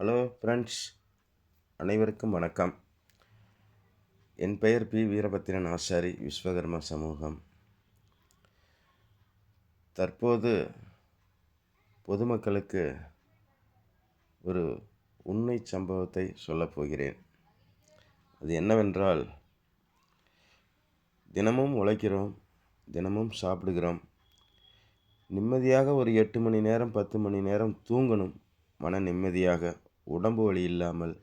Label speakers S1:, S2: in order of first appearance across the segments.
S1: Hello friends அனைவருக்கும் வணக்கம். என் பெயர் பி. வீரபத்திரன் ஆசாரி விஸ்வகர்மா சமூகம். தற்போது பொதுமக்களுக்கு ஒரு உண்மை சம்பவத்தை சொல்லப் போகிறேன். அது என்னவென்றால் தினமும் உழைக்கிறோம் தினமும் சாப்பிடுகிறோம். நிம்மதியாக ஒரு எட்டு மணி நேரம் பத்து மணி நேரம் தூங்கணும் மன நிம்மதியாக. உடம்பு வலி இல்லாமல்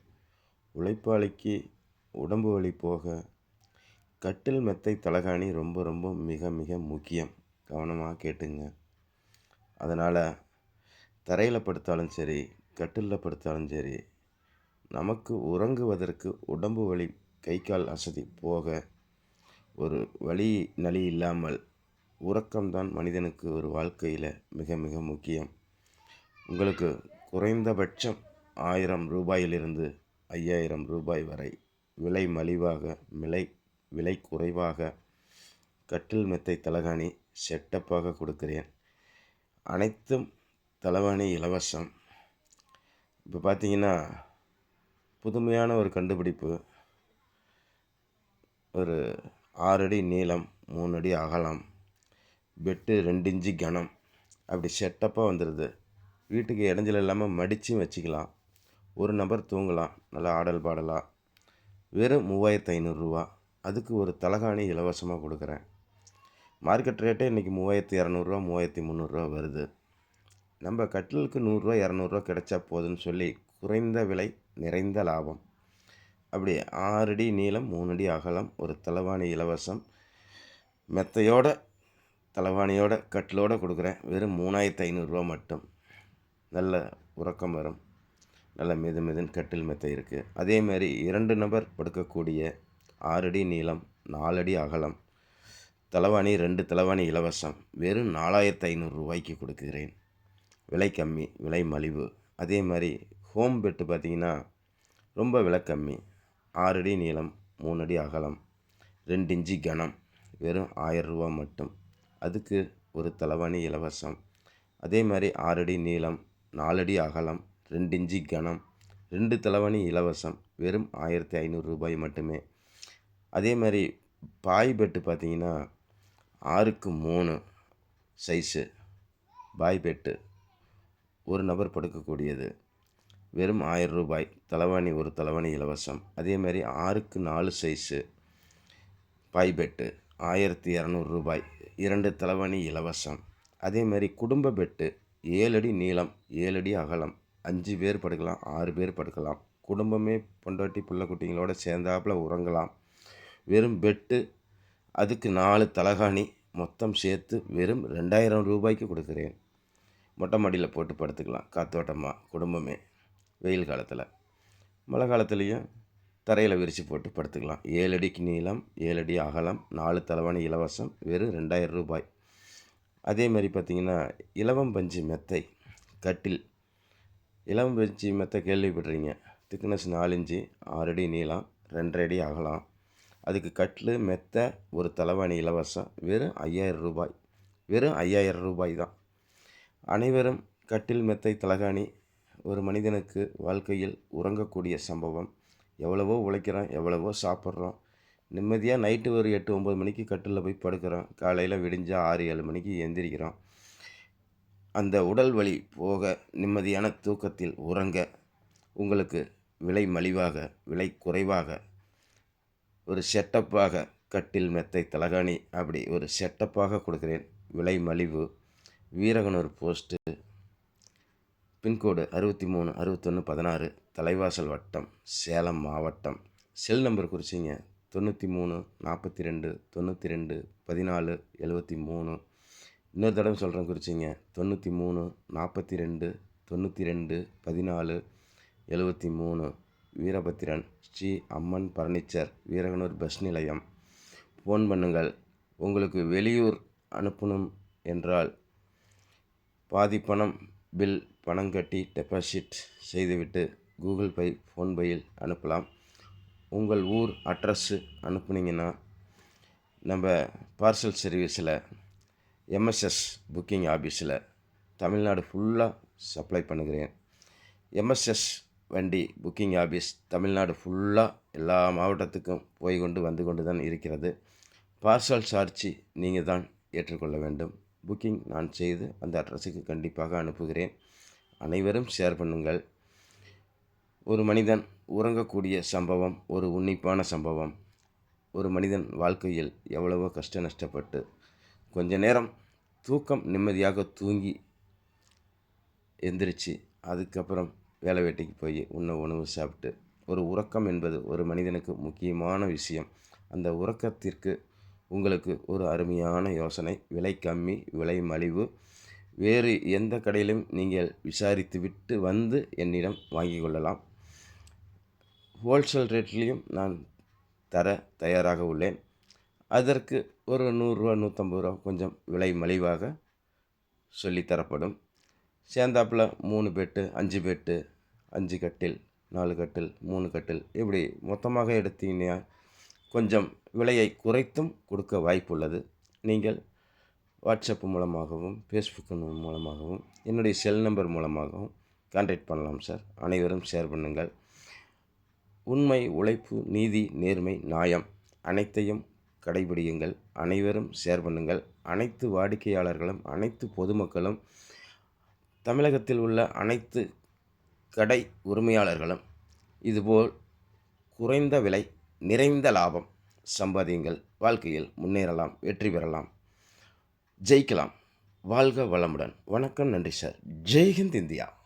S1: உழைப்பாளிக்கு உடம்பு வலி போக கட்டில் மெத்தை தலகாணி ரொம்ப ரொம்ப மிக மிக முக்கியம். கவனமாக கேட்டுங்க. அதனால் தரையில் படுத்தாலும் சரி கட்டிலில் படுத்தாலும் சரி நமக்கு உறங்குவதற்கு உடம்பு வலி கை கால் அசதி போக ஒரு வலி நலி இல்லாமல் உறக்கம்தான் மனிதனுக்கு ஒரு வாழ்க்கையில் மிக மிக முக்கியம். உங்களுக்கு குறைந்தபட்சம் ஆயிரம் ரூபாயிலிருந்து ஐயாயிரம் ரூபாய் வரை விலை மலிவாக விலை விலை குறைவாக கட்டில் மெத்தை தலகாணி செட்டப்பாக கொடுக்கிறேன். அனைத்தும் தலவாணி இலவசம். இப்போ பார்த்தீங்கன்னா புதுமையான ஒரு கண்டுபிடிப்பு. ஒரு ஆறு அடி நீளம் மூணு அடி அகலம் பெட்டு ரெண்டு இன்ச்சு கனம் அப்படி செட்டப்பாக வந்துடுது வீட்டுக்கு இடைஞ்சல் இல்லாமல் மடித்தும் வச்சுக்கலாம். ஒரு நபர் தூங்கலாம் நல்லா ஆடல் பாடலாம். வெறும் மூவாயிரத்து ஐநூறுரூவா அதுக்கு ஒரு தலகாணி இலவசமாக கொடுக்குறேன். மார்க்கெட் ரேட்டே இன்றைக்கி மூவாயிரத்து இரநூறுவா மூவாயிரத்தி முந்நூறுரூவா வருது. நம்ம கட்டிலுக்கு நூறுரூவா இரநூறுவா கிடைச்சா போதுன்னு சொல்லி குறைந்த விலை நிறைந்த லாபம். அப்படி ஆறு அடி நீளம் மூணு அடி அகலம் ஒரு தலவாணி இலவசம். மெத்தையோட தலவாணியோட கட்டிலோட கொடுக்குறேன். வெறும் மூணாயிரத்து ஐநூறுரூவா மட்டும். நல்ல உறக்கம் வரும். நல்ல மெது மெதுன்னு கட்டில் மெத்தை இருக்குது அதேமாதிரி இரண்டு நபர் படுக்கக்கூடிய ஆறடி நீளம் நாலடி அகலம் தலவாணி ரெண்டு தலவாணி இலவசம் வெறும் நாலாயிரத்து ஐநூறுரூவாய்க்கு கொடுக்குறேன். விலை கம்மி விலை மலிவு. அதே மாதிரி ஹோம் பெட்டு பார்த்திங்கன்னா ரொம்ப விலை கம்மி. ஆறடி நீளம் மூணு அடி அகலம் ரெண்டு இன்ச்சு கனம் வெறும் ஆயரூவா மட்டும். அதுக்கு ஒரு தலவாணி இலவசம். அதே மாதிரி ஆறடி நீளம் நாலடி அகலம் ரெண்டு இஞ்சி கனம் ரெண்டு தலைவாணி இலவசம் வெறும் ஆயிரத்தி ஐநூறு ரூபாய் மட்டுமே. அதே மாதிரி பாய் பெட்டு பார்த்தீங்கன்னா ஆறுக்கு மூணு சைஸு பாய் பெட்டு ஒரு நபர் படுக்கக்கூடியது. வெறும் ஆயிரம் ரூபாய் தலைவாணி ஒரு தலைவாணி இலவசம். அதே மாதிரி ஆறுக்கு நாலு சைஸு பாய் பெட்டு ஆயிரத்தி இரநூறு ரூபாய் இரண்டு தலைவாணி இலவசம். அதே மாதிரி குடும்ப பெட்டு ஏழடி நீளம் ஏழடி அகலம். அஞ்சு பேர் படுக்கலாம் ஆறு பேர் படுக்கலாம். குடும்பமே பொண்டாட்டி பிள்ளை குட்டிங்களோட சேர்ந்தாப்பில் உறங்கலாம். வெறும் பெட்டு அதுக்கு நாலு தலகாணி மொத்தம் சேர்த்து வெறும் ரெண்டாயிரம் ரூபாய்க்கு கொடுக்குறேன். மொட்டை மாடியில் போட்டு படுத்துக்கலாம் காத்தோட்டமாக குடும்பமே. வெயில் காலத்தில். மழை காலத்துலேயும் தரையில் விரித்து போட்டு படுத்துக்கலாம். ஏழு அடிக்கு நீளம் ஏழு அடி அகலம் நாலு தலைவாணி இலவசம் வெறும் ரெண்டாயிரம் ரூபாய். அதே மாதிரி பார்த்திங்கன்னா இலவம் பஞ்சு மெத்தை கட்டில் இளம் பஞ்சு மெத்த கேள்விப்படுறீங்க திக்னஸ் நாலு இன்ச்சு நீளம் ரெண்டரை அடி அகலாம். அதுக்கு கட்டில் மெத்தை ஒரு தலைவாணி இலவசம் வெறும் ஐயாயிரம் ரூபாய். வெறும் ஐயாயிரம் ரூபாய் தான். அனைவரும் கட்டில் மெத்தை தலகாணி ஒரு மனிதனுக்கு வாழ்க்கையில் உறங்கக்கூடிய சம்பவம். எவ்வளவோ உழைக்கிறோம் எவ்வளவோ சாப்பிட்றோம். நிம்மதியாக நைட்டு ஒரு எட்டு ஒம்பது மணிக்கு கட்டிலில் போய் படுக்கிறோம். காலையில் விடிஞ்சால் ஆறு ஏழு மணிக்கு எந்திரிக்கிறோம். அந்த உடல் வலி போக நிம்மதியான தூக்கத்தில் உறங்க உங்களுக்கு விலை மலிவாக விலை குறைவாக ஒரு செட்டப்பாக கட்டில் மெத்தை தலகாணி அப்படி ஒரு செட்டப்பாக கொடுக்குறேன். விலை மலிவு. வீரகனூர் போஸ்ட்டு. பின்கோடு அறுபத்தி மூணு அறுபத்தொன்று பதினாறு. தலைவாசல் வட்டம் சேலம் மாவட்டம். செல் நம்பர் குறிச்சிங்க. தொண்ணூற்றி மூணு நாற்பத்தி ரெண்டு தொண்ணூற்றி ரெண்டு பதினாலு எழுபத்தி மூணு இன்னொரு தடவை சொல்கிறேன் குறிச்சிங்க. தொண்ணூற்றி மூணு நாற்பத்தி ரெண்டு தொண்ணூற்றி ரெண்டு பதினாலு எழுபத்தி மூணு வீரபத்திரன் ஸ்ரீ அம்மன் பர்னிச்சர் வீரகனூர் பஸ் நிலையம். ஃபோன் பண்ணுங்கள். உங்களுக்கு வெளியூர் அனுப்பணும் என்றால் பாதி பணம் பில் பணம் கட்டி டெபாசிட் செய்துவிட்டு கூகுள் பே ஃபோன்பேயில் அனுப்பலாம். உங்கள் ஊர் அட்ரஸ்ஸு அனுப்புனீங்கன்னா நம்ம பார்சல் சர்வீஸில் எம்எஸ்எஸ் புக்கிங் ஆஃபீஸில் தமிழ்நாடு ஃபுல்லாக சப்ளை பண்ணுகிறேன். எம்எஸ்எஸ் வண்டி புக்கிங் ஆஃபீஸ் தமிழ்நாடு ஃபுல்லாக எல்லா மாவட்டத்துக்கும் போய் கொண்டு வந்து கொண்டு தான் இருக்கிறது. பார்சல் சார்ஜி நீங்கள் தான் ஏற்றுக்கொள்ள வேண்டும். புக்கிங் நான் செய்து அந்த அட்ரஸுக்கு கண்டிப்பாக அனுப்புகிறேன். அனைவரும் ஷேர் பண்ணுங்கள். ஒரு மனிதன் உறங்கக்கூடிய சம்பவம் ஒரு உன்னிப்பான சம்பவம். ஒரு மனிதன் வாழ்க்கையில் எவ்வளவோ கஷ்ட நஷ்டப்பட்டு கொஞ்ச நேரம் தூக்கம் நிம்மதியாக தூங்கி எந்திரிச்சு அதுக்கப்புறம் வேலை வேட்டைக்கு போய் உண்ண உணவு சாப்பிட்டு. ஒரு உறக்கம் என்பது ஒரு மனிதனுக்கு முக்கியமான விஷயம். அந்த உறக்கத்திற்கு உங்களுக்கு ஒரு அருமையான யோசனை. விலை கம்மி விலை மலிவு. வேறு எந்த கடையிலும் நீங்கள் விசாரித்து விட்டு வந்து என்னிடம் வாங்கி கொள்ளலாம். ஹோல்சேல் ரேட்லேயும் நான் தர தயாராக உள்ளேன். அதற்கு ஒரு நூறுரூவா நூற்றம்பது ரூபா கொஞ்சம் விலை மலிவாக சொல்லித்தரப்படும். சேர்ந்தாப்பில் மூணு பெட்டு அஞ்சு பெட்டு அஞ்சு கட்டில் நாலு கட்டில் மூணு கட்டில் இப்படி மொத்தமாக எடுத்தீங்கன்னா கொஞ்சம் விலையை குறைத்தும் கொடுக்க வாய்ப்புள்ளது. நீங்கள் வாட்ஸ்அப் மூலமாகவும் ஃபேஸ்புக் மூலமாகவும் என்னுடைய செல் நம்பர் மூலமாகவும் கான்டாக்ட் பண்ணலாம் சார் அனைவரும் ஷேர் பண்ணுங்கள். உண்மை உழைப்பு நீதி நேர்மை நியாயம் அனைத்தையும் கடைபிடியுங்கள். அனைவரும் ஷேர் பண்ணுங்கள். அனைத்து வாடிக்கையாளர்களும் அனைத்து பொதுமக்களும் தமிழகத்தில் உள்ள அனைத்து கடை உரிமையாளர்களும் இதுபோல் குறைந்த விலை நிறைந்த லாபம் சம்பாதியுங்கள். வாழ்க்கையில் முன்னேறலாம் வெற்றி பெறலாம். ஜெயிக்கலாம். வாழ்க வளமுடன். வணக்கம் நன்றி சார் ஜெய்ஹிந்த் இந்தியா.